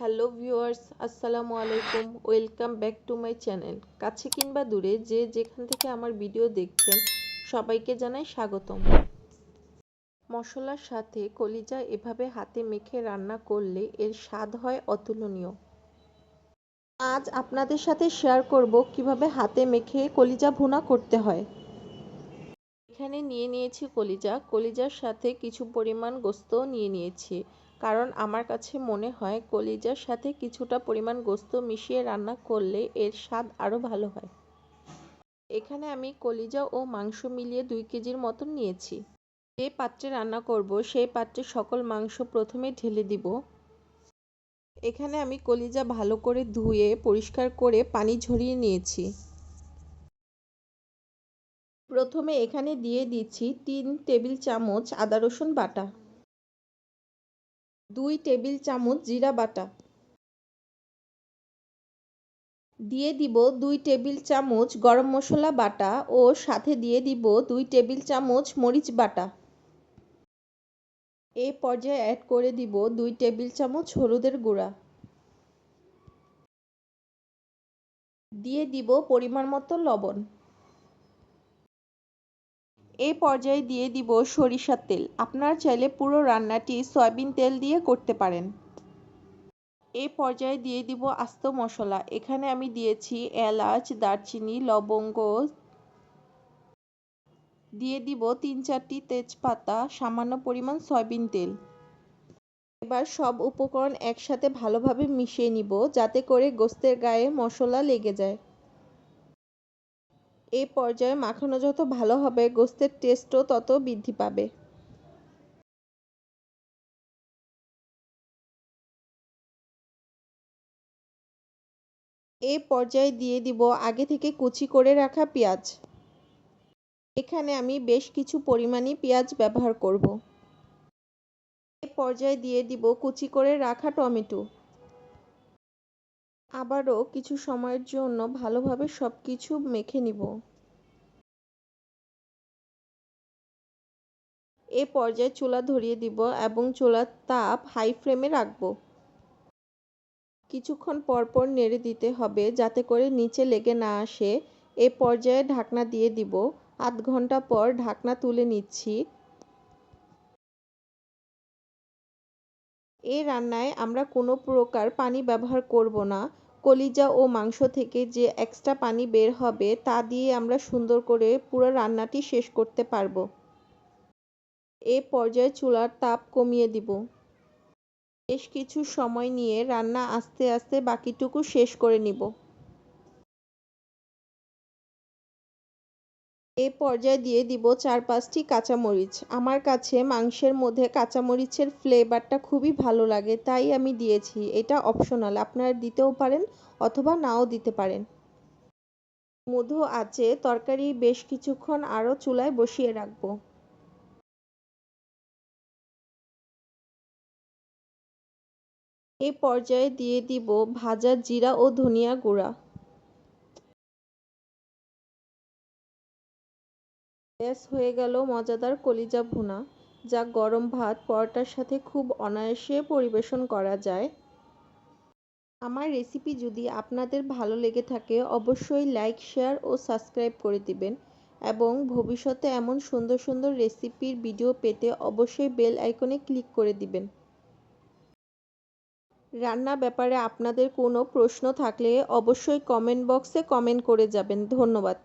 Hello viewers, আসসালামু আলাইকুম। Welcome back to my channel. কাছে কিংবা দূরে যে যেখান থেকে আমার ভিডিও দেখছেন, সবাইকে জানাই স্বাগতম। মশলার সাথে কলিজা এভাবে হাতে মেখে রান্না করলে এর স্বাদ হয় অতুলনীয়। আজ আপনাদের সাথে শেয়ার করব কীভাবে হাতে মেখে কলিজা ভুনা করতে হয়। এখানে নিয়ে নিয়েছি কলিজা। কলিজার সাথে কিছু পরিমাণ গোস্ত নিয়ে নিয়েছি। কারণ আমার কাছে মনে হয় কলিজার সাথে কিছুটা পরিমাণ গোস্ত মিশিয়ে রান্না করলে এর স্বাদ আরও ভালো হয়। এখানে আমি কলিজা ও মাংস মিলিয়ে দুই কেজির মতন নিয়েছি। যে পাত্রে রান্না করব, সেই পাত্রে সকল মাংস প্রথমে ঢেলে দিব। এখানে আমি কলিজা ভালো করে ধুয়ে, পরিষ্কার করে পানি ঝরিয়ে নিয়েছি। প্রথমে এখানে দিয়ে দিচ্ছি তিন টেবিল চামচ আদা রসুন বাটা। দুই টেবিল চামচ জিরা বাটা। দিয়ে দিব দুই টেবিল চামচ গরম মশলা বাটা ও সাথে দিয়ে দিব দুই টেবিল চামচ মরিচ বাটা। এ পর্যায়ে অ্যাড করে দিব দুই টেবিল চামচ হলুদের গুঁড়া। দিয়ে দিব পরিমাণ মতো লবণ। এই পর্যায়ে দিয়ে দিব সরিষার তেল। আপনারা চাইলে পুরো রান্নাটি সয়াবিন তেল দিয়ে করতে পারেন। এই পর্যায়ে দিয়ে দিব আস্ত মশলা। এখানে আমি দিয়েছি এলাচ, দারচিনি, লবঙ্গ। দিয়ে দিব তিন চারটি তেজপাতা, সামান্য পরিমাণ সয়াবিন তেল। এবার সব উপকরণ একসাথে ভালোভাবে মিশিয়ে নিব, যাতে করে গোস্তের গায়ে মশলা লেগে যায়। এই পর্যায়ে মাখানো যত ভালো হবে, গোস্তের টেস্টও তত বৃদ্ধি পাবে। এই পর্যায়ে দিয়ে দিব আগে থেকে কুচি করে রাখা পেঁয়াজ। এখানে আমি বেশ কিছু পরিমাণই পেঁয়াজ ব্যবহার করব। এই পর্যায়ে দিয়ে দিব কুচি করে রাখা টমেটো। আবারও কিছু সময়ের জন্য ভালোভাবে সব কিছু মেখে নিব। এ পর্যায়ে চুলা ধরিয়ে দিব এবং চুলার তাপ হাই ফ্লেমে রাখব। কিছুক্ষণ পরপর নেড়ে দিতে হবে যাতে করে নিচে লেগে না আসে। এ পর্যায়ে ঢাকনা দিয়ে দিব। আধ ঘণ্টা পর ঢাকনা তুলে নিচ্ছি। এই রান্নায় আমরা কোনো প্রকার পানি ব্যবহার করব না। কলিজা ও মাংস থেকে যে এক্সট্রা পানি বের হবে তা দিয়ে আমরা সুন্দর করে পুরো রান্নাটি শেষ করতে পারব। এ পর্যায়ে চুলার তাপ কমিয়ে দিব। বেশ কিছু সময় নিয়ে রান্না আস্তে আস্তে বাকিটুকু শেষ করে নিব। এ পর্যায়ে দিয়ে দিব চার পাঁচটি কাঁচামরিচ। আমার কাছে মাংসের মধ্যে কাঁচামরিচের ফ্লেভারটা খুবই ভালো লাগে, তাই আমি দিয়েছি। এটা অপশনাল, আপনারা দিতেও পারেন অথবা নাও দিতে পারেন। মধু আছে, তরকারি বেশ কিছুক্ষণ আরও চুলায় বসিয়ে রাখব। এ পর্যায়ে দিয়ে দিব ভাজা জিরা ও ধনিয়া গুঁড়া। ব্যাস হয়ে গেল মজাদার কলিজা ভুনা, যা গরম ভাত, পরোটার সাথে খুব অনায়াসে পরিবেশন করা যায়। আমার রেসিপি যদি আপনাদের ভালো লেগে থাকে, অবশ্যই লাইক, শেয়ার ও সাবস্ক্রাইব করে দিবেন এবং ভবিষ্যতে এমন সুন্দর সুন্দর রেসিপির ভিডিও পেতে অবশ্যই বেল আইকনে ক্লিক করে দিবেন। রান্না ব্যাপারে আপনাদের কোনো প্রশ্ন থাকলে অবশ্যই কমেন্ট বক্সে কমেন্ট করে যাবেন। ধন্যবাদ।